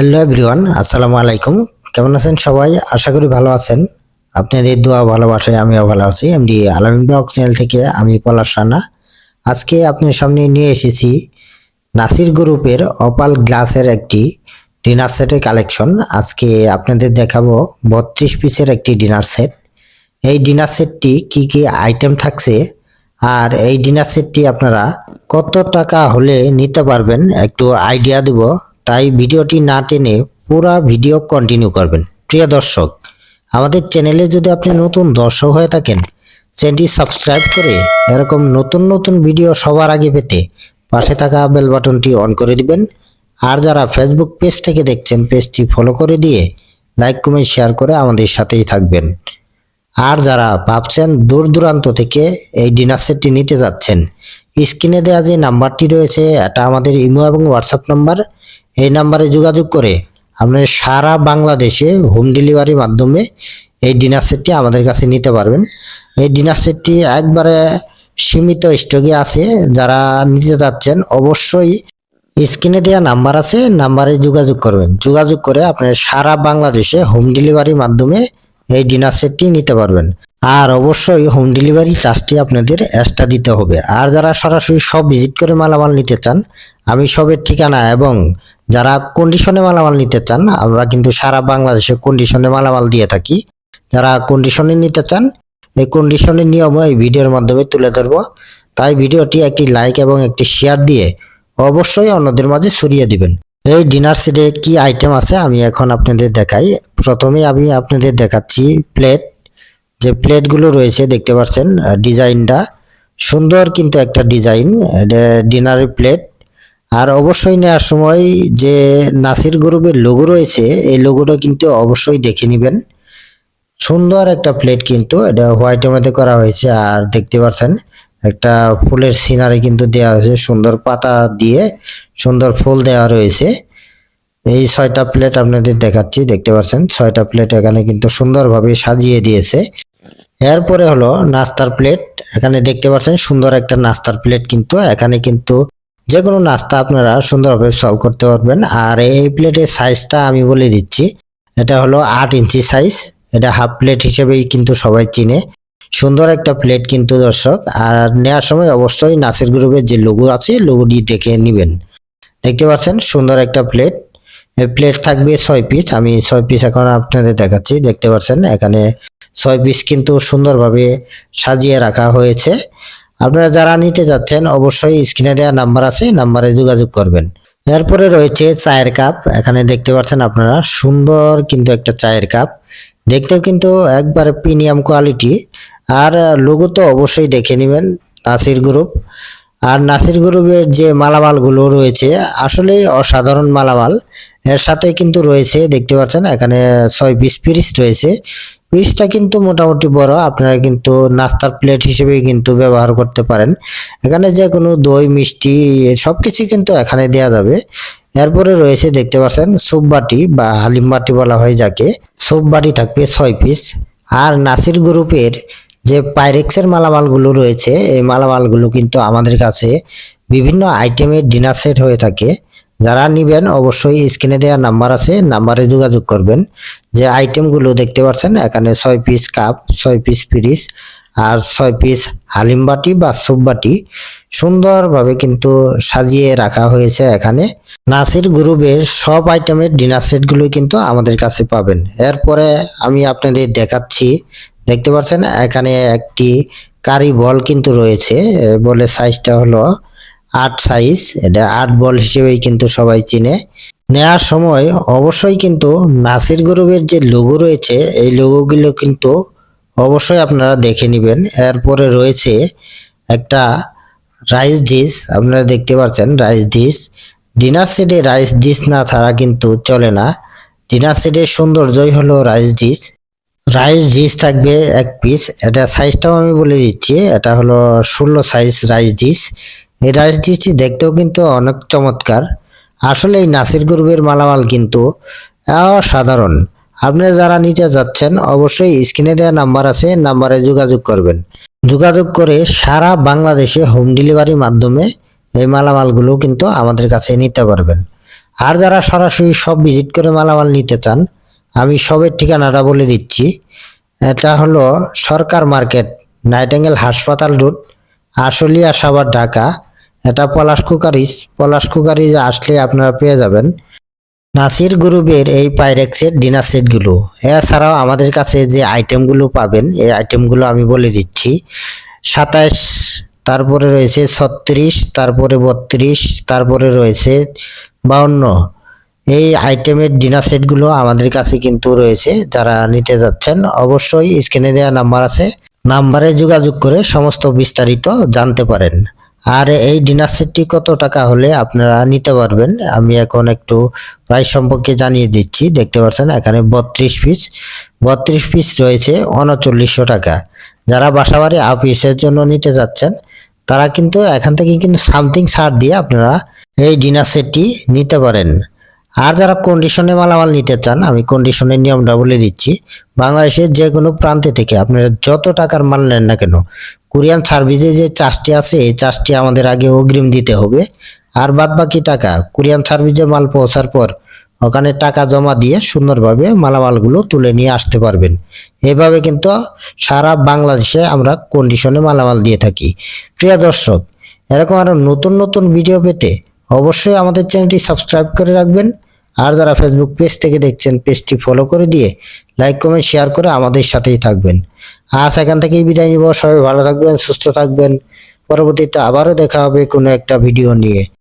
Hello everyone আসসালামু আলাইকুম কেমন আছেন সবাই? আশা করি ভালো আছেন। আপনাদের দোয়া, ভালোবাসায় আমিও ভালো আছি। এমডি আলামিন ব্লগ চ্যানেল থেকে আমি পলাশ রানা। আজকে আপনার সামনে নিয়ে এসেছি নাসির গ্রুপের অপাল গ্লাসের একটি ডিনার সেটের কালেকশন। আজকে আপনাদের দেখাবো বত্রিশ পিসের একটি ডিনার সেট। এই ডিনার সেটটি কি কি আইটেম থাকছে? আর এই ডিনার সেটটি আপনারা কত টাকা হলে নিতে পারবেন? একটু আইডিয়া দেব। তাই ভিডিওটি না টেনে পুরো ভিডিও কন্টিনিউ করবেন। প্রিয় দর্শক, আমাদের চ্যানেলে যদি আপনি নতুন দর্শক হয়ে থাকেন চ্যানেলটি সাবস্ক্রাইব করে এরকম নতুন নতুন ভিডিও সবার আগে পেতে পাশে থাকা বেল বাটনটি অন করে দিবেন। আর যারা ফেসবুক পেজ থেকে দেখছেন পেজটি ফলো করে দিয়ে লাইক কমেন্ট শেয়ার করে আমাদের সাথেই থাকবেন। আর যারা ভাবছেন দূর দূরান্ত থেকে এই ডিনার সেটটি নিতে যাচ্ছেন স্ক্রিনে দেওয়া যে নাম্বারটি রয়েছে, এটা আমাদের ইমো এবং হোয়াটসঅ্যাপ নাম্বার এই নাম্বারে যোগাযোগ করে আপনার সারা বাংলাদেশে হোম ডেলিভারির মাধ্যমে এই ডিনার সেটটি আমাদের কাছে নিতে পারবেন। এই ডিনার সেটটি একবারে সীমিত স্টকে আছে। যারা নিতে যাচ্ছেন অবশ্যই স্ক্রিনে দেওয়া নাম্বার আছে, নাম্বারে যোগাযোগ করবেন। যোগাযোগ করে আপনার সারা বাংলাদেশে হোম ডেলিভারির মাধ্যমে এই ডিনার সেটটি নিতে পারবেন। আর অবশ্যই হোম ডেলিভারি চার্জটি আপনাদের এক্সট্রা দিতে হবে। আর যারা সরাসরি সব ভিজিট করে মালামাল নিতে চান আমি সবের ঠিকানা এবং যারা কন্ডিশনে মালামাল নিতে চান, আমরা কিন্তু সারা বাংলাদেশে কন্ডিশনে মালামাল দিয়ে থাকি। যারা কন্ডিশনে নিতে চান, এই কন্ডিশনের নিয়ম এই ভিডিওর মাধ্যমে তুলে ধরব। তাই ভিডিওটি একটি লাইক এবং একটি শেয়ার দিয়ে অবশ্যই অন্যদের মাঝে ছড়িয়ে দিবেন। এই ডিনার সেটে কি আইটেম আছে আমি এখন আপনাদের দেখাই। প্রথমে আমি আপনাদের দেখাচ্ছি প্লেট যে প্লেটগুলো রয়েছে, দেখতে পাচ্ছেন ডিজাইনটা সুন্দর কিন্তু একটা ডিজাইন ডিনারের প্লেট আর অবশ্যই নেওয়ার সময় যে নাসির গ্রুপের লোগো রয়েছে, এই লোগোটা কিন্তু অবশ্যই দেখে নেবেন। সুন্দর একটা প্লেট কিন্তু, এটা হোয়াইটের মধ্যে করা হয়েছে, আর দেখতে পাচ্ছেন, একটা ফুলের সিনারি কিন্তু দেওয়া হয়েছে, সুন্দর পাতা দিয়ে সুন্দর ফুল দেওয়া রয়েছে। এই ছয়টা প্লেট আপনাদের দেখাচ্ছি, দেখতে পাচ্ছেন, ছয়টা প্লেট এখানে কিন্তু সুন্দরভাবে সাজিয়ে দিয়েছে। এরপরে হলো নাস্তার প্লেট এখানে দেখতে পাচ্ছেন, সুন্দর একটা নাস্তার প্লেট কিন্তু, এখানে কিন্তু যে কোনো নাস্তা আপনারা সুন্দরভাবে সলভ করতে পারবেন। আর এই প্লেটের সাইজটা আমি বলে দিচ্ছি। এটা হলো আট ইঞ্চি সাইজ এটা হাফ প্লেট হিসেবেই কিন্তু সবাই চিনে। সুন্দর একটা প্লেট কিন্তু দর্শক। আর নেওয়ার সময় অবশ্যই নাসির গ্রুপের যে লোগো আছে লোগোটি দেখে নেবেন। দেখতে পাচ্ছেন, সুন্দর একটা প্লেট প্লেট থাকবে ছয় পিস আমি ছয় পিস এখন আপনাদের দেখাচ্ছি। দেখতে পাচ্ছেন, এখানে ছয় পিস কিন্তু সুন্দরভাবে সাজিয়ে রাখা হয়েছে। আপনারা যারা নিতে যাচ্ছেন, অবশ্যই স্ক্রিনে দেওয়া নাম্বার আছে নাম্বারে যোগাযোগ করবেন। এরপরে রয়েছে চায়ের কাপ। এখানে দেখতে পাচ্ছেন আপনারা, সুন্দর কিন্তু একটা চায়ের কাপ। দেখতেও কিন্তু একবারে প্রিমিয়াম কোয়ালিটি। আর লোগো তো অবশ্যই দেখে নেবেন, নাসির গ্রুপ। আর নাসির গ্রুপের যে মালামালগুলো রয়েছে আসলেই অসাধারণ মালামাল। এর সাথে কিন্তু রয়েছে, দেখতে পাচ্ছেন, এখানে ছয় পিস পিরিস রয়েছে। পিসটা কিন্তু মোটামুটি বড়, আপনারা কিন্তু নাস্তার প্লেট হিসেবে কিন্তু ব্যবহার করতে পারেন। এখানে যে কোনো দই, মিষ্টি সব কিছু কিন্তু এখানে দেওয়া যাবে। এরপরে রয়েছে দেখতে পাচ্ছেন সুপ বাটি বা হালিম বাটি বলা হয় যাকে। সুপ বাটি থাকবে ছয় পিস আর নাসির গ্রুপের যে পাইরেক্সের মালামালগুলো রয়েছে, এই মালামালগুলো কিন্তু আমাদের কাছে বিভিন্ন আইটেমের ডিনার সেট হয়ে থাকে। যারা নিবেন অবশ্যই স্ক্রিনে দেওয়া নাম্বার আছে নাম্বারে যোগাযোগ করবেন। যে আইটেমগুলো দেখতে পাচ্ছেন, এখানে ছয় পিস কাপ ছয় পিস পিরিস আর ছয় পিস হালিম বাটি বা সুপ বাটি সুন্দরভাবে কিন্তু সাজিয়ে রাখা হয়েছে এখানে। নাসির গ্রুপের সব আইটেমের ডিনার সেটগুলো কিন্তু আমাদের কাছে পাবেন। এরপরে আমি আপনাদের দেখাচ্ছি, দেখতে পাচ্ছেন এখানে একটি কারি বল কিন্তু রয়েছে, এ বলের সাইজটা হলো আট সাইজ এটা আট বল হিসেবেই কিন্তু সবাই চিনে। নেওয়ার সময় অবশ্যই কিন্তু নাসির গ্রুপের যে লোগো রয়েছে, এই লোগোগুলো কিন্তু অবশ্যই আপনারা দেখে নেবেন। এরপরে রয়েছে একটা রাইস ডিশ আপনারা দেখতে পাচ্ছেন রাইস ডিশ ডিনার সেটে রাইস ডিশ না ছাড়া কিন্তু চলে না। ডিনার সেটের সৌন্দর্যই হলো রাইস ডিশ রাইস ডিশ থাকবে এক পিস এটা সাইজটাও আমি বলে দিচ্ছি, এটা হলো ষোলো সাইজ রাইস ডিশ এই ডিশটি দেখতেও কিন্তু অনেক চমৎকার। আসলে এই নাসির গ্রুপের মালামাল কিন্তু অসাধারণ। আপনারা যারা নিতে যাচ্ছেন, অবশ্যই স্ক্রিনে দেওয়া নাম্বার আছে, নাম্বারে যোগাযোগ করবেন। যোগাযোগ করে সারা বাংলাদেশে হোম ডেলিভারির মাধ্যমে এই মালামালগুলো কিন্তু আমাদের কাছে নিতে পারবেন। আর যারা সরাসরি সব ভিজিট করে মালামাল নিতে চান, আমি সবের ঠিকানাটা বলে দিচ্ছি। এটা হলো সরকার মার্কেট, নাইটেঙ্গেল হাসপাতাল রোড, আশুলিয়া সাভার, ঢাকা। এটা পলাশ কুকারিজ পলাশ কুকারিজ আসলে আপনারা পেয়ে যাবেন। নাসির গ্রুপের এই পাইরেক্সের ডিনার সেটগুলো। এছাড়াও আমাদের কাছে যে আইটেমগুলো পাবেন, এই আইটেমগুলো আমি বলে দিচ্ছি। সাতাশ তারপরে রয়েছে ছত্রিশ, তারপরে বত্রিশ, তারপরে রয়েছে বাউন্ন। এই আইটেমের ডিনার সেটগুলো আমাদের কাছে কিন্তু রয়েছে, যারা নিতে যাচ্ছেন অবশ্যই স্ক্রিনে দেওয়া নাম্বার আছে। নাম্বারে যোগাযোগ করে সমস্ত বিস্তারিত জানতে পারেন। আর এই ডিনার সেটটি কত টাকা হলে আপনারা নিতে পারবেন? আমি এখন একটু প্রাইস সম্পর্কে জানিয়ে দিচ্ছি। দেখতে পাচ্ছেন, এখানে বত্রিশ পিস বত্রিশ পিস রয়েছে উনচল্লিশশো টাকা। যারা বাসাবাড়ি অফিসের জন্য নিতে যাচ্ছেন, তারা কিন্তু এখান থেকে কিন্তু সামথিং ছাড় দিয়ে আপনারা এই ডিনার সেটটি নিতে পারেন। আর যারা কন্ডিশনে মালামাল নিতে চান, আমি কন্ডিশনের নিয়মটা বলে দিচ্ছি। বাংলাদেশের যে কোনো প্রান্তে থেকে আপনারা যত টাকার মাল নেন না কেন, কোরিয়ান সার্ভিসে যে চার্জটি আছে, এই চার্জটি আমাদের আগে অগ্রিম দিতে হবে। আর বাদ বাকি টাকা, কোরিয়ান সার্ভিসে মাল পৌঁছার পর ওখানে টাকা জমা দিয়ে সুন্দরভাবে মালামালগুলো তুলে নিয়ে আসতে পারবেন। এভাবে কিন্তু সারা বাংলাদেশে আমরা কন্ডিশনে মালামাল দিয়ে থাকি। প্রিয় দর্শক, এরকম আরও নতুন নতুন ভিডিও পেতে অবশ্যই আমাদের চ্যানেলটি সাবস্ক্রাইব করে রাখবেন। আর যারা ফেসবুক পেজ থেকে দেখছেন পেজটি ফলো করে দিয়ে লাইক কমেন্ট শেয়ার করে আমাদের সাথেই থাকবেন। আজ এখান থেকেই বিদায় নিব। সবাই ভালো থাকবেন, সুস্থ থাকবেন। পরবর্তীতে আবারও দেখা হবে কোনো একটা ভিডিও নিয়ে।